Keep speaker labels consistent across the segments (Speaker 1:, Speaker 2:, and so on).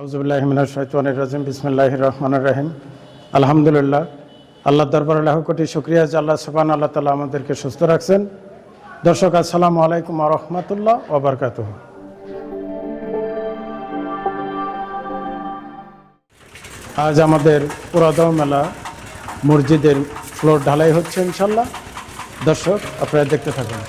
Speaker 1: আউজুবিল্লাহমিনাশাইতানির রাজিম বিসমিল্লাহ রহমান রাহিম। আলহামদুলিল্লাহ আল্লাহ দরবার লাখ কোটি শুক্রিয়া যে আল্লাহ সুবান আল্লাহ তালা আমাদেরকে সুস্থ রাখছেন। দর্শক, আসসালামু আলাইকুম রহমতুল্লাহ ওবরকাত আজ আমাদের পুরাদহ মেলা মসজিদের ফ্লোর ঢালাই হচ্ছে ইনশাল্লাহ দর্শক, আপনারা দেখতে থাকুন।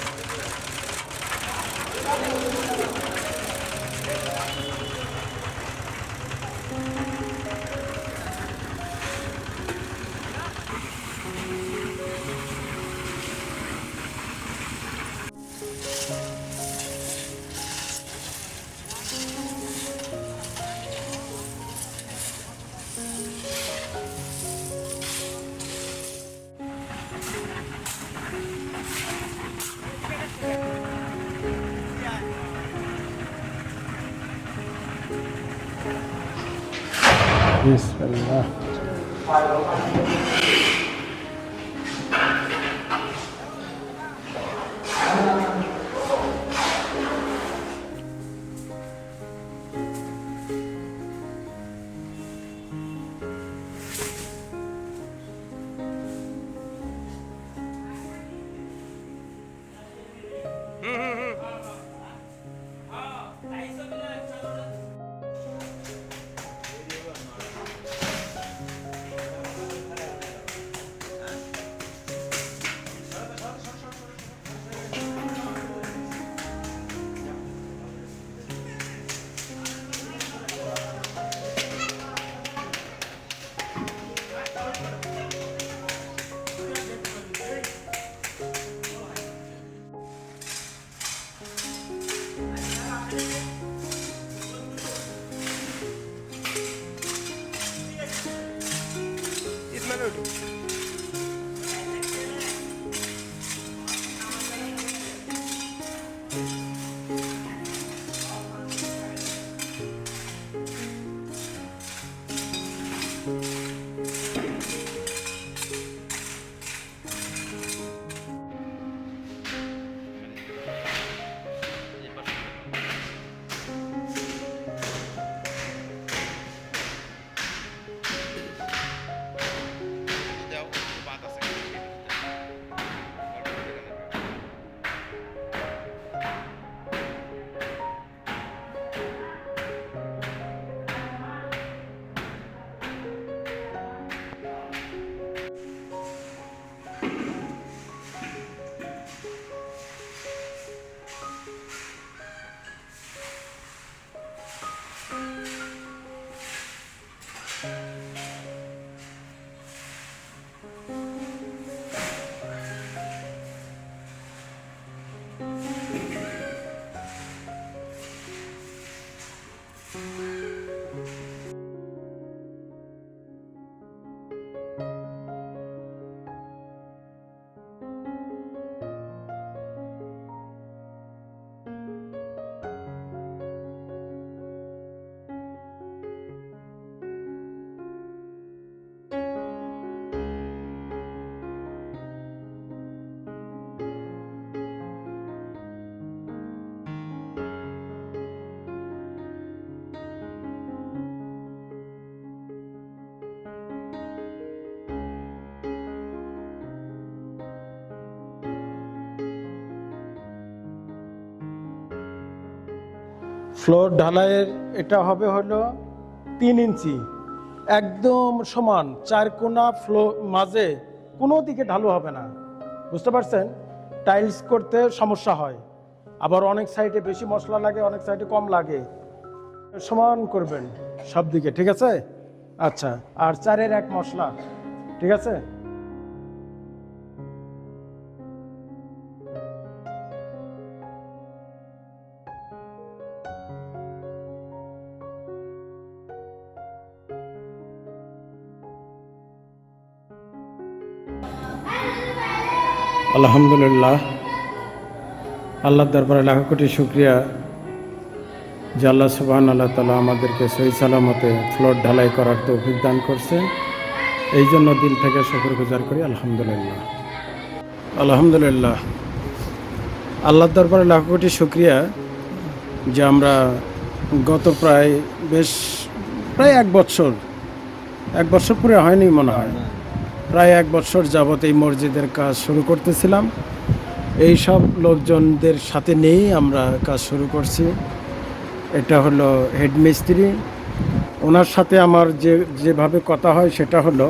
Speaker 1: ফ্লোর ঢালাইয়ের এটা হবে হলো তিন ইঞ্চি, একদম সমান, চার কোনা ফ্লো মাঝে কোনো দিকে ঢালু হবে না। বুঝতে পারছেন? টাইলস করতে সমস্যা হয়। আবার অনেক সাইডে বেশি মশলা লাগে, অনেক সাইডে কম লাগে। সমান করবেন সব দিকে ঠিক আছে? আচ্ছা আর চারের এক মশলা, ঠিক আছে? আলহামদুলিল্লাহ। আল্লাহ দরবারে লাখ কোটি শুক্রিয়া। যে আল্লাহ সুবাহান আল্লাহ তালা আমাদেরকে সহি সালামতে ফ্লোর ঢালাই করার তৌফিক দান করছে। এই জন্য দিল থেকে শুক্র গুজার করি, আলহামদুলিল্লাহ। আলহামদুলিল্লাহ। আল্লাহ দরবারে লাখ কোটি শুক্রিয়া যে আমরা গত প্রায় বেশ, প্রায় এক বছর এক বছর পুরো হয়নি মনে হয়। প্রায় এক বছর যাবত এই মসজিদের কাজ শুরু করতেছিলাম। এই সব লোকজনদের সাথে নিয়েই আমরা কাজ শুরু করছি। এটা হলো হেড মিস্ত্রি। ওনার সাথে আমার যে যেভাবে কথা হয় সেটা হলো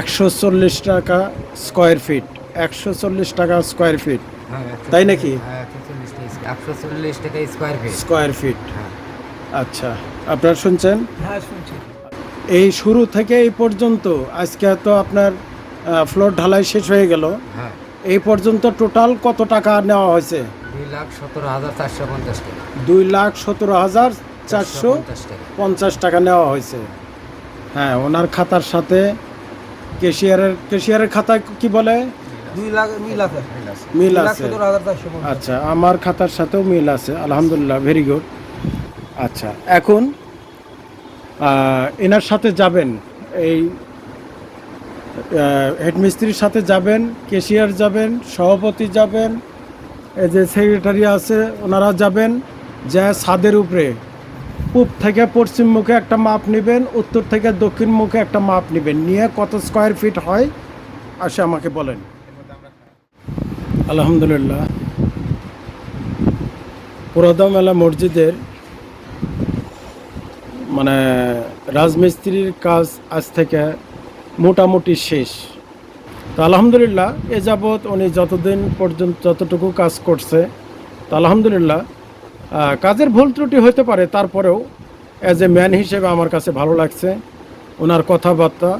Speaker 1: একশো চল্লিশ টাকা স্কোয়ার ফিট। একশো চল্লিশ টাকা স্কোয়ার ফিট।
Speaker 2: হ্যাঁ,
Speaker 1: তাই নাকি?
Speaker 2: হ্যাঁ একশো চল্লিশ টাকা স্কোয়ার ফিট।
Speaker 1: Square feet.
Speaker 2: হ্যাঁ।
Speaker 1: আচ্ছা আপনারা শুনছেন?
Speaker 3: হ্যাঁ শুনছি।
Speaker 1: এই শুরু থেকে এই পর্যন্ত আজকে তো আপনার ফ্লোর ঢালাই শেষ হয়ে গেল।
Speaker 2: হ্যাঁ।
Speaker 1: এই পর্যন্ত টোটাল কত টাকা নেওয়া হয়েছে?
Speaker 2: দুই লাখ সতেরো হাজার চারশো পঞ্চাশ টাকা।
Speaker 1: দুই লাখ সতেরো হাজার চারশো
Speaker 2: পঞ্চাশ টাকা।
Speaker 1: নেওয়া হয়েছে। হ্যাঁ ওনার খাতার সাথে কেশিয়ারের কেশিয়ারের খাতায় কি বলে?
Speaker 3: দুই লাখ মিল আছে।
Speaker 1: আচ্ছা আমার খাতার সাথেও মিল আছে আলহামদুলিল্লাহ ভেরি গুড আচ্ছা এখন এনার সাথে যাবেন, এই হেডমিস্ত্রির সাথে যাবেন, কেশিয়ার যাবেন, সভাপতি যাবেন, এই যে সেক্রেটারি আছে, ওনারা যাবেন, যা ছাদের উপরে। পূব থেকে পশ্চিম মুখে একটা মাপ নেবেন, উত্তর থেকে দক্ষিণ মুখে একটা মাপ নেবেন। নিয়ে কত স্কোয়ার ফিট হয়, আসে আমাকে বলেন। আলহামদুলিল্লাহ। পুরোদমেলা মসজিদের মানে রাজমিস্ত্রির কাজ আজ থেকে মোটামুটি শেষ। তো আলহামদুলিল্লাহ, এ যাবৎ উনি যতদিন পর্যন্ত যতটুকু কাজ করছে, তো আলহামদুলিল্লাহ কাজের ভুল ত্রুটি হতে পারে, তারপরেও অ্যাজ এ ম্যান হিসেবে আমার কাছে ভালো লাগছে। ওনার কথাবার্তা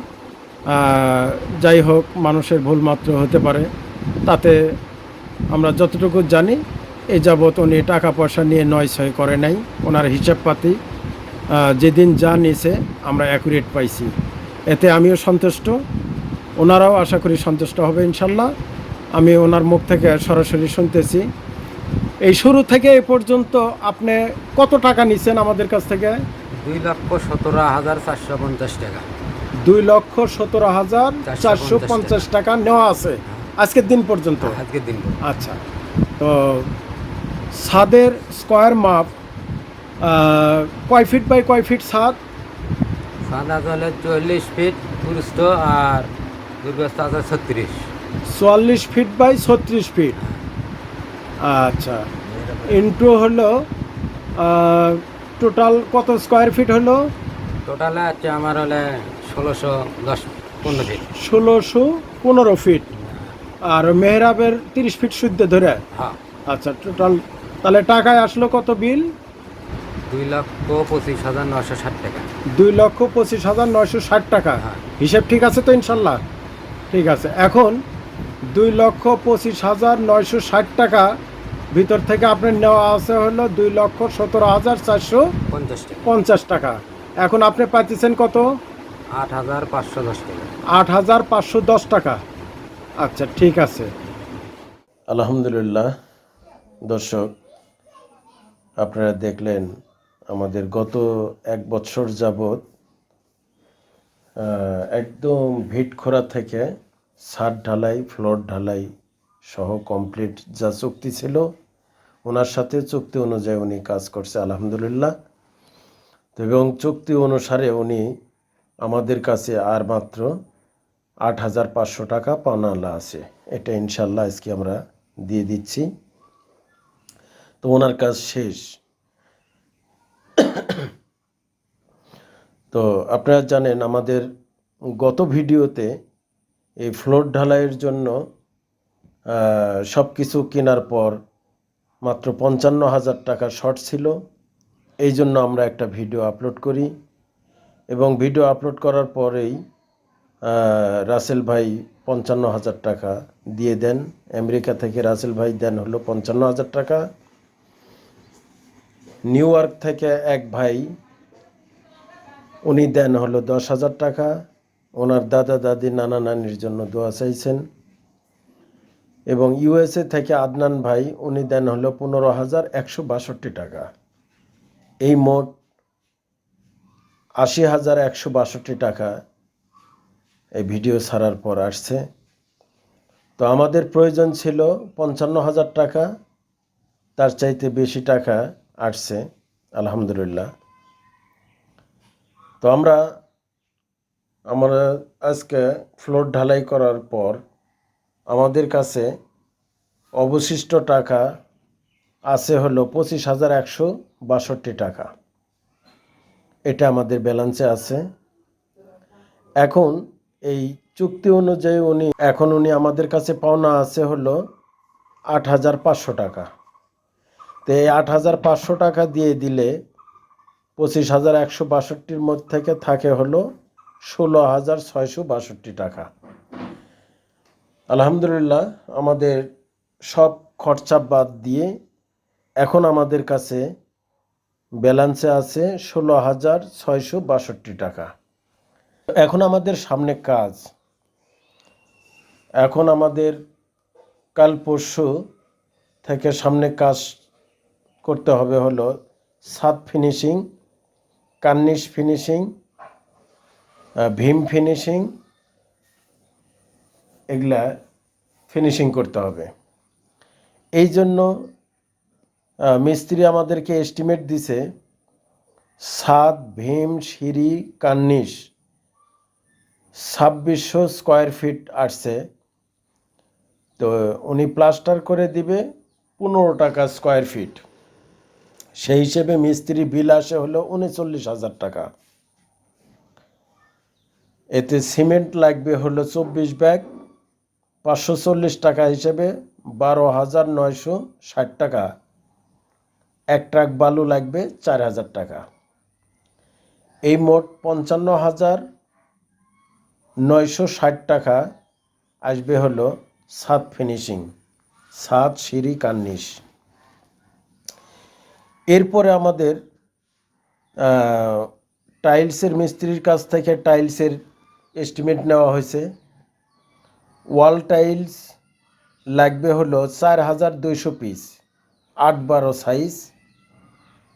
Speaker 1: যাই হোক, মানুষের ভুল মাত্র হতে পারে, তাতে আমরা যতটুকু জানি, এ যাবৎ উনি টাকা পয়সা নিয়ে নয় ছয় করে নাই ওনার হিসাবপাতি। যেদিন যা নিয়েছে আমরা অ্যাকুরেট পাইছি। এতে আমিও সন্তুষ্ট। ওনারাও আশা করি সন্তুষ্ট হবে ইনশাল্লাহ। আমি ওনার মুখ থেকে সরাসরি শুনতেছি। এই শুরু থেকে এ পর্যন্ত আপনি কত টাকা নিছেন আমাদের কাছ থেকে?
Speaker 2: দুই লক্ষ সতেরো হাজার চারশো পঞ্চাশ টাকা।
Speaker 1: দুই লক্ষ সতেরো হাজার চারশো পঞ্চাশ টাকা। নেওয়া আছে। আজকের দিন পর্যন্ত?
Speaker 2: আজকের দিন
Speaker 1: আচ্ছা। তো ছাদের স্কোয়ার মাপ কয় ফিট বাই কয় ফিট ছাদ
Speaker 2: সাদা জলে চল্লিশ ফিট পুরুষ্ট আর দুর্গস্ত আছে ছত্রিশ।
Speaker 1: চুয়াল্লিশ ফিট বাই ছত্রিশ ফিট আচ্ছা। ইন্টু হলো টোটাল কত স্কোয়ার ফিট হলো?
Speaker 2: টোটাল আছে আমার হলে ষোলোশো দশ পনেরো ফিট
Speaker 1: ষোলোশো পনেরো ফিট আর মেহরাবের তিরিশ ফিট শুদ্ধ ধরে।
Speaker 2: হ্যাঁ।
Speaker 1: আচ্ছা টোটাল তাহলে টাকায় আসলো কত বিল?
Speaker 2: দুই লক্ষ পঁচিশ হাজার নশো ষাট টাকা।
Speaker 1: দুই লক্ষ পঁচিশ হাজার নয়শো ষাট টাকা।
Speaker 2: হ্যাঁ।
Speaker 1: হিসেব ঠিক আছে তো ইনশাল্লাহ? ঠিক আছে। এখন দুই লক্ষ পঁচিশ হাজার নয়শো ষাট টাকা ভিতর থেকে আপনার নেওয়া আছে হলো দুই লক্ষ সতেরো হাজার চারশো
Speaker 2: পঞ্চাশ টাকা।
Speaker 1: পঞ্চাশ টাকা। এখন আপনি পাইতেছেন কত?
Speaker 2: আট হাজার পাঁচশো দশ টাকা।
Speaker 1: আট হাজার পাঁচশো দশ টাকা। আচ্ছা ঠিক আছে। আলহামদুলিল্লাহ। দর্শক আপনারা দেখলেন আমাদের গত এক বছর যাবৎ একদম ভিট খোরা থেকে ছাদ ঢালাই, ফ্লোর ঢালাই সহ কমপ্লিট যা চুক্তি ছিল, ওনার সাথে চুক্তি অনুযায়ী উনি কাজ করছে, আলহামদুলিল্লাহ। এবং চুক্তি অনুসারে উনি আমাদের কাছে আর মাত্র আট হাজার পাঁচশো টাকা পাওনালা আছে। এটা ইনশাল্লাহ আজকে আমরা দিয়ে দিচ্ছি। তো ওনার কাজ শেষ। তো আপনারা জানেন আমাদের গত ভিডিওতে এই ফ্লোর ঢালাইয়ের জন্য সব কিছু কেনার পর মাত্র পঞ্চান্ন হাজার টাকা শর্ট ছিল। এই জন্য আমরা একটা ভিডিও আপলোড করি এবং ভিডিও আপলোড করার পরেই রাসেল ভাই পঞ্চান্ন হাজার টাকা দিয়ে দেন। আমেরিকা থেকে রাসেল ভাই দেন হলো পঞ্চান্ন হাজার টাকা। নিউ ইয়র্ক থেকে এক ভাই, উনি দেন হলো দশ হাজার টাকা। ওনার দাদা দাদি নানা নানির জন্য দোয়া চাইছেন। এবং ইউএসএ থেকে আদনান ভাই, উনি দেন হলো পনেরো হাজার একশো বাষট্টি টাকা। এই মোট আশি হাজার একশো বাষট্টি টাকা এই ভিডিও ছাড়ার পর আসছে। তো আমাদের প্রয়োজন ছিল পঞ্চান্ন হাজার টাকা, তার চাইতে বেশি টাকা আসছে, আলহামদুলিল্লাহ। তো আমরা আমরা আজকে ফ্লোর ঢালাই করার পর আমাদের কাছে অবশিষ্ট টাকা আছে হলো পঁচিশ হাজার একশো বাষট্টি টাকা। এটা আমাদের ব্যালেন্সে আছে। এখন এই চুক্তি অনুযায়ী উনি, এখন উনি আমাদের কাছে পাওনা আছে হলো আট হাজার পাঁচশো টাকা। তো এই আট হাজার পাঁচশো টাকা দিয়ে দিলে পঁচিশ হাজার একশো বাষট্টির মধ্যে থেকে থাকে হলো ষোলো হাজার ছয়শো বাষট্টি টাকা। আলহামদুলিল্লাহ, আমাদের সব খরচা বাদ দিয়ে এখন আমাদের কাছে ব্যালেন্সে আছে ষোলো হাজার ছয়শো বাষট্টি টাকা। এখন আমাদের সামনে কাজ। এখন আমাদের কাল পরশু থেকে সামনে কাজ করতে হবে হলো সাত ফিনিশিং কার্নিশ ফিনিশিং ভীম ফিনিশিং এগুলা ফিনিশিং করতে হবে। এই জন্য মিস্ত্রি আমাদেরকে এস্টিমেট দিছে, সাত ভীম, সিঁড়ি কার্নিশ ছাব্বিশশো স্কোয়ার ফিট আসছে। তো উনি প্লাস্টার করে দিবে, পনেরো টাকা স্কোয়ার ফিট সেই হিসেবে মিস্ত্রি বিল আসে হলো উনচল্লিশ হাজার টাকা। এতে সিমেন্ট লাগবে হলো চব্বিশ ব্যাগ, পাঁচশো চল্লিশ টাকা হিসেবে বারো হাজার নয়শো ষাট টাকা। এক ট্রাক বালু লাগবে চার হাজার টাকা। এই মোট পঞ্চান্ন হাজার নয়শো ষাট টাকা আসবে হলো সাত ফিনিশিং সাত সিঁড়ি, কার্নিশ। এরপরে আমাদের টাইলসের মিস্ত্রির কাছ থেকে টাইলসের এস্টিমেট নেওয়া হয়েছে। ওয়াল টাইলস লাগবে হলো চার হাজার দুইশো পিস আট বারো সাইজ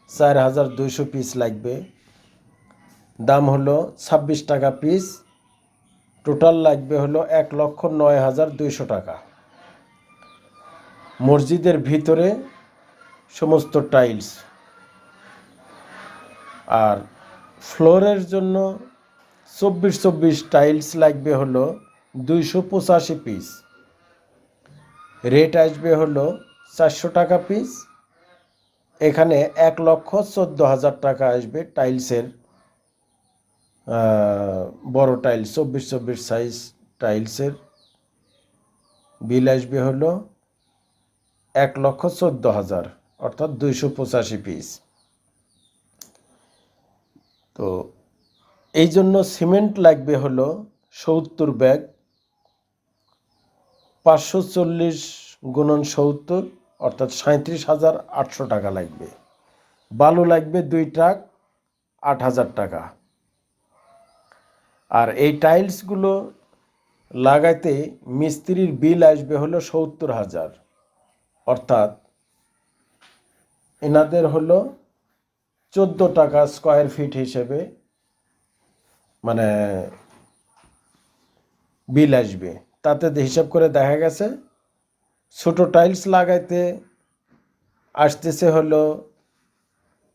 Speaker 1: চার হাজার দুইশো পিস লাগবে। দাম হলো ছাব্বিশ টাকা পিস টোটাল লাগবে হলো এক লক্ষ নয় হাজার দুইশো টাকা। মসজিদের ভিতরে সমস্ত টাইলস। আর ফ্লোরের জন্য চব্বিশ চব্বিশ টাইলস লাগবে হলো দুইশো পঁচাশি পিস। রেট আসবে হলো চারশো টাকা পিস। এখানে এক লক্ষ চোদ্দ হাজার টাকা আসবে টাইলসের বড় টাইলস চব্বিশ চব্বিশ সাইজ টাইলসের। বিল আসবে হলো এক লক্ষ চোদ্দ হাজার। অর্থাৎ দুইশো পঁচাশি পিস তো এই জন্য সিমেন্ট লাগবে হলো সত্তর ব্যাগ। পাঁচশো চল্লিশ গুণন সত্তর, অর্থাৎ সাঁত্রিশ হাজার আটশো টাকা লাগবে। বালু লাগবে দুই ট্রাক, আট হাজার টাকা। আর এই টাইলসগুলো লাগাইতে মিস্ত্রির বিল আসবে হলো সত্তর হাজার। অর্থাৎ এনাদের হলো চোদ্দ টাকা স্কোয়ার ফিট হিসেবে মানে বিল আসবে। তাতে হিসাব করে দেখা গেছে, ছোটো টাইলস লাগাইতে আসতেছে হলো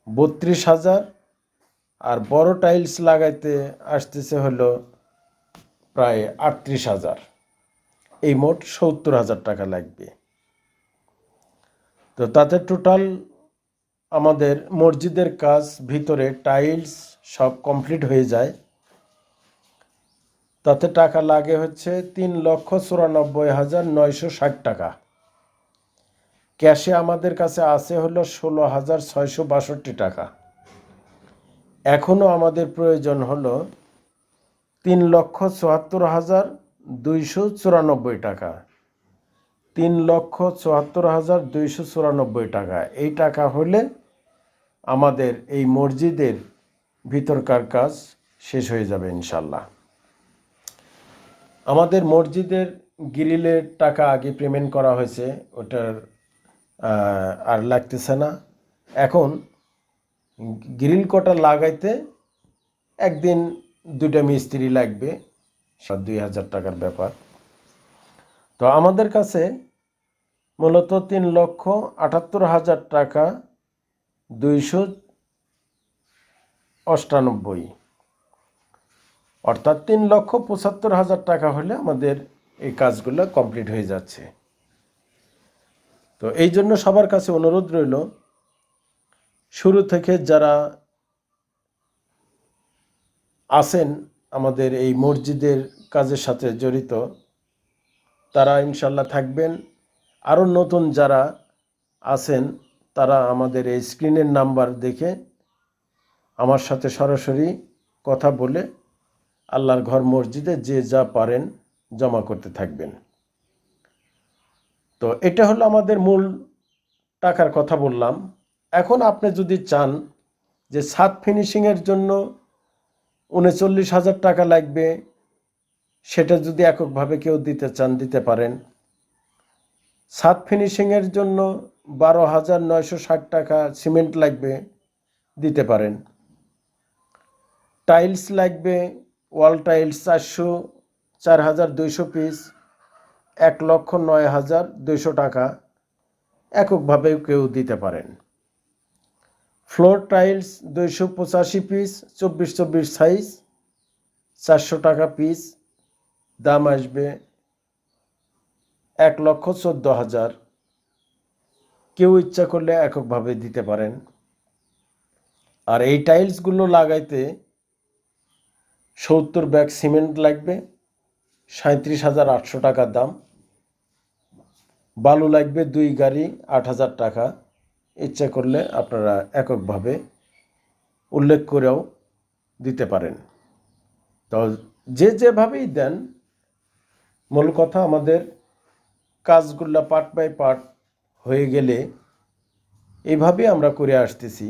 Speaker 1: বত্রিশ হাজার আর বড় টাইলস লাগাইতে আসতেছে হলো প্রায় আটত্রিশ হাজার। এই মোট সত্তর হাজার টাকা লাগবে। তো তাতে টোটাল আমাদের মসজিদের কাজ ভিতরে টাইলস সব কমপ্লিট হয়ে যায়। তাতে টাকা লাগে হচ্ছে তিন লক্ষ চুরানব্বই হাজার নয়শো ষাট টাকা। ক্যাশে আমাদের কাছে আছে হলো ষোলো হাজার ছয়শো বাষট্টি টাকা। এখনও আমাদের প্রয়োজন হলো তিন লক্ষ চুয়াত্তর হাজার দুইশো চুরানব্বই টাকা। তিন লক্ষ চুয়াত্তর হাজার দুইশো চুরানব্বই টাকা। এই টাকা হলে আমাদের এই মসজিদের ভিতরকার কাজ শেষ হয়ে যাবে ইনশাল্লাহ আমাদের মসজিদের গ্রিলের টাকা আগে পেমেন্ট করা হয়েছে, ওটার আর লাগতেছে না। এখন গ্রিল কটা লাগাইতে একদিন দুটা মিস্ত্রি লাগবে, সাত দুই হাজার টাকার ব্যাপার। তো আমাদের কাছে মূলত তিন লক্ষ আটাত্তর হাজার টাকা দুইশো অষ্টানব্বই। অর্থাৎ তিন লক্ষ পঁচাত্তর হাজার টাকা হলে আমাদের এই কাজগুলো কমপ্লিট হয়ে যাচ্ছে। তো এই জন্য সবার কাছে অনুরোধ রইল, শুরু থেকে যারা আছেন আমাদের এই মসজিদের কাজের সাথে জড়িত, তারা ইনশাল্লাহ থাকবেন। আরও নতুন যারা আছেন তারা আমাদের এই স্ক্রিনের নাম্বার দেখে আমার সাথে সরাসরি কথা বলে আল্লাহর ঘর মসজিদে যে যা পারেন জমা করতে থাকবেন। তো এটা হলো আমাদের মূল টাকার কথা বললাম। এখন আপনি যদি চান যে সাত ফিনিশিংয়ের জন্য উনচল্লিশ হাজার টাকা লাগবে, সেটা যদি এককভাবে কেউ দিতে চান, দিতে পারেন। সাত ফিনিশিংয়ের জন্য বারো হাজার নয়শো ষাট টাকা সিমেন্ট লাগবে দিতে পারেন। টাইলস লাগবে, ওয়াল টাইলস চারশো, চার হাজার দুইশো পিস, এক লক্ষ নয় হাজার দুইশো টাকা এককভাবেও কেউ দিতে পারেন। ফ্লোর টাইলস দুইশো পঁচাশি পিস, চব্বিশ চব্বিশ সাইজ, চারশো টাকা পিস, দাম আসবে এক লক্ষ চোদ্দ হাজার। কেউ ইচ্ছা করলে এককভাবে দিতে পারেন। আর এই টাইলসগুলো লাগাইতে সত্তর ব্যাগ সিমেন্ট লাগবে সাঁত্রিশ হাজার আটশো টাকা দাম। বালু লাগবে দুই গাড়ি, আট হাজার টাকা। ইচ্ছা করলে আপনারা এককভাবে উল্লেখ করেও দিতে পারেন। তো যে যেভাবেই দেন, মূল কথা আমাদের কাজগুলো পার্ট বাই পার্ট হয়ে গেলে এইভাবে আমরা করে আসতেছি।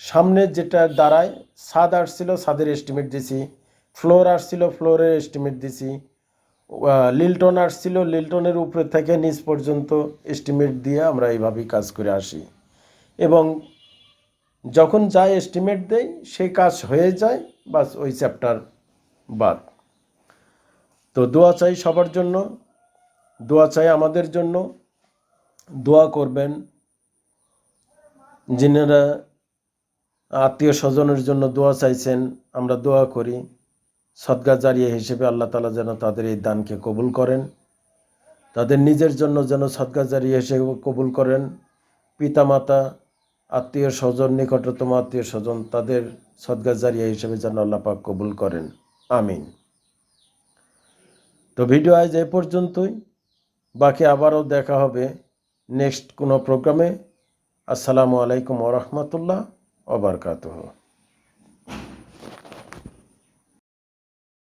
Speaker 1: সামনে যেটা দাঁড়ায় ছাদ আসছিল ছাদের এস্টিমেট দিছি। ফ্লোর আসছিল, ফ্লোরের এস্টিমেট দিছি। লিল্টন আসছিল, লিল্টনের উপরে থেকে নিচ পর্যন্ত এস্টিমেট দিয়ে আমরা এইভাবেই কাজ করে আসি। এবং যখন যা এস্টিমেট দেয় সেই কাজ হয়ে যায়, বাস ওই চ্যাপ্টার বাদ। তো দোয়া চাই সবার জন্য, দোয়া চাই আমাদের জন্য। দোয়া করবেন যিনারা আত্মীয় স্বজনের জন্য দোয়া চাইছেন, আমরা দোয়া করি। সদগা জারিয়া হিসেবে আল্লাহ তালা যেন তাদের এই দানকে কবুল করেন। তাদের নিজের জন্য যেন সদগা জারিয়া হিসেবে কবুল করেন। পিতামাতা, আত্মীয় স্বজন, নিকটতম আত্মীয় স্বজন, তাদের সদগা জারিয়া হিসেবে যেন আল্লাহ পাক কবুল করেন। আমিন। তো ভিডিও আজ এ পর্যন্তই। বাকি আবারও দেখা হবে। নেক্সট কোনো প্রোগ্রামে আসসালামু আলাইকুম ওরহমতুল্লাহ ওবরকাতহ